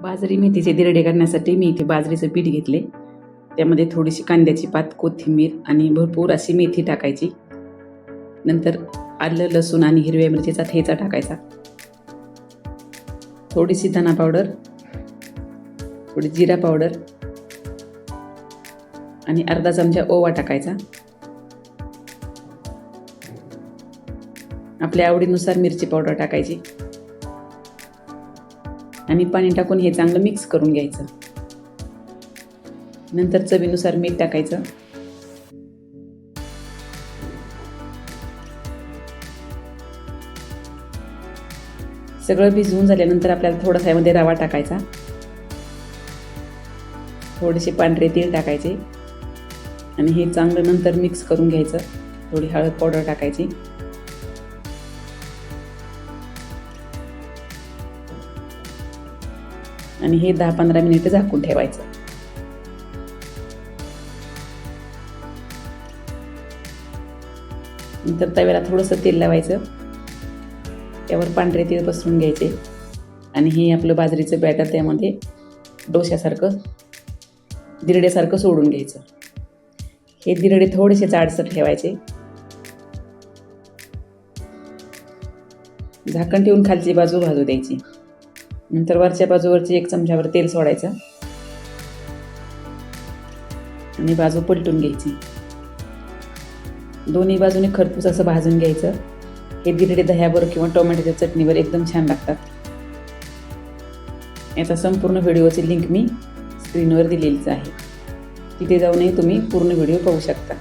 बाजरी मेथीचे दिरडे करण्यासाठी मी इथे बाजरीचं पीठ घेतले. त्यामध्ये थोडीशी कांद्याची पात कोथिंबीर आणि भरपूर अशी मेथी टाकायची. नंतर आलं लसूण आणि हिरव्या मिरचीचा ठेचा टाकायचा. थोडीशी धना पावडर थोडी जिरा पावडर आणि अर्धा चमचा ओवा टाकायचा. आपल्या आवडीनुसार मिरची पावडर टाकायची. आणि पाणी टाकून हे चांगलं मिक्स करून घ्यायचं. नंतर चवीनुसार मीठ टाकायचं. सगळं भिजवून झाल्यानंतर आपल्याला थोडासा यामध्ये रवा टाकायचा. थोडेसे पांढरे तेल टाकायचे. आणि हे चांगलं नंतर मिक्स करून घ्यायचं. थोडी हळद पावडर टाकायची. आणि हे दहा पंधरा मिनिटं झाकून ठेवायचं. नंतर तव्याला थोडंसं तेल लावायचं. त्यावर पांढरे तेल पसरून घ्यायचे. आणि हे आपलं बाजरीचं बॅटर त्यामध्ये डोश्यासारखं दिरड्यासारखं सोडून घ्यायचं. हे दिरडे थोडेसे जाडसर ठेवायचे. झाकण ठेवून खालची बाजू भाजू द्यायची. नंतर वरच्या बाजूवरची एक चमच्यावर तेल सोडायचं. आणि बाजू पलटून घ्यायची. दोन्ही बाजूने खरपूस असं भाजून घ्यायचं. हे दिरडे दह्यावर किंवा टोमॅटोच्या चटणीवर एकदम छान लागतात. याचा संपूर्ण व्हिडिओची लिंक मी स्क्रीनवर दिलेलीच आहे. तिथे जाऊनही तुम्ही पूर्ण व्हिडिओ पाहू शकता.